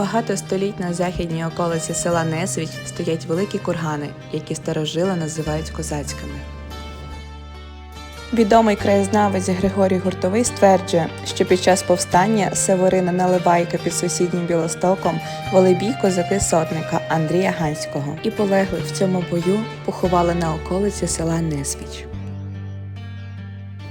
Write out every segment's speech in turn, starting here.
Багато століть на західній околиці села Несвіч стоять великі кургани, які старожили називають козацькими. Відомий краєзнавець Григорій Гуртовий стверджує, що під час повстання Северина Наливайка під сусіднім Білостоком вели бій козаки сотника Андрія Ганського і полеглих в цьому бою поховали на околиці села Несвіч.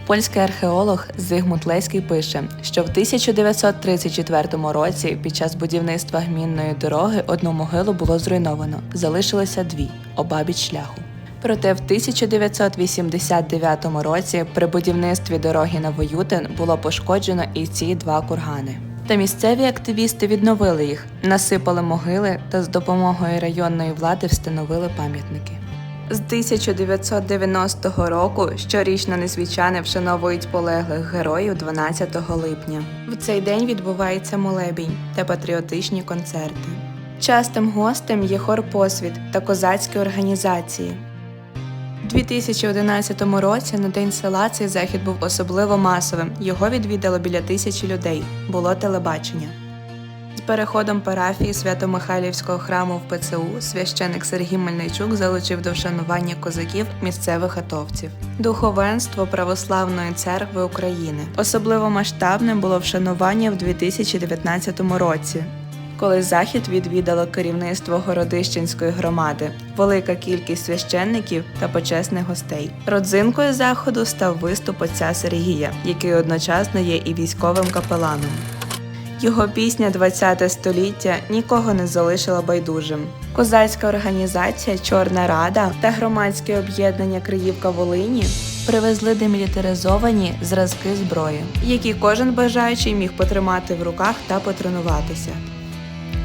Польський археолог Зигмунд Леський пише, що в 1934 році під час будівництва гмінної дороги одну могилу було зруйновано, залишилося дві обабіч шляху. Проте в 1989 році при будівництві дороги на Воютин було пошкоджено і ці два кургани. Та місцеві активісти відновили їх, насипали могили та з допомогою районної влади встановили пам'ятники. З 1990 року щорічно незвічани вшановують полеглих героїв 12 липня. В цей день відбувається молебінь та патріотичні концерти. Частим гостем є хор посвіт та козацькі організації. У 2011 році на День села цей захід був особливо масовим. Його відвідало біля тисячі людей. Було телебачення. З переходом парафії Свято-Михайлівського храму в ПЦУ священик Сергій Мельничук залучив до вшанування козаків місцевих атовців. Духовенство Православної церкви України. Особливо масштабним було вшанування в 2019 році. Коли захід відвідало керівництво Городищенської громади, велика кількість священників та почесних гостей. Родзинкою заходу став виступ отця Сергія, який одночасно є і військовим капеланом. Його пісня «20 століття нікого не залишила байдужим. Козацька організація Чорна Рада та громадське об'єднання Криївка Волині привезли демілітаризовані зразки зброї, які кожен бажаючий міг потримати в руках та потренуватися.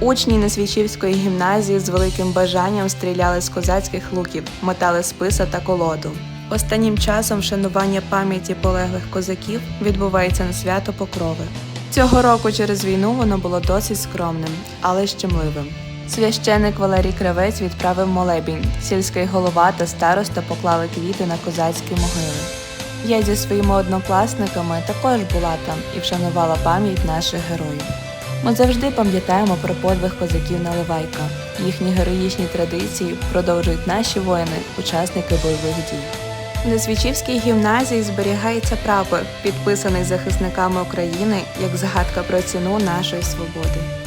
Учні Несвічівської гімназії з великим бажанням стріляли з козацьких луків, мотали списа та колоду. Останнім часом вшанування пам'яті полеглих козаків відбувається на свято Покрови. Цього року через війну воно було досить скромним, але щемливим. Священик Валерій Кравець відправив молебінь. Сільський голова та староста поклали квіти на козацькі могили. Я зі своїми однокласниками також була там і вшанувала пам'ять наших героїв. Ми завжди пам'ятаємо про подвиг козаків Наливайка. Їхні героїчні традиції продовжують наші воїни, учасники бойових дій. Несвічівській гімназії зберігається прапор, підписаний захисниками України як згадка про ціну нашої свободи.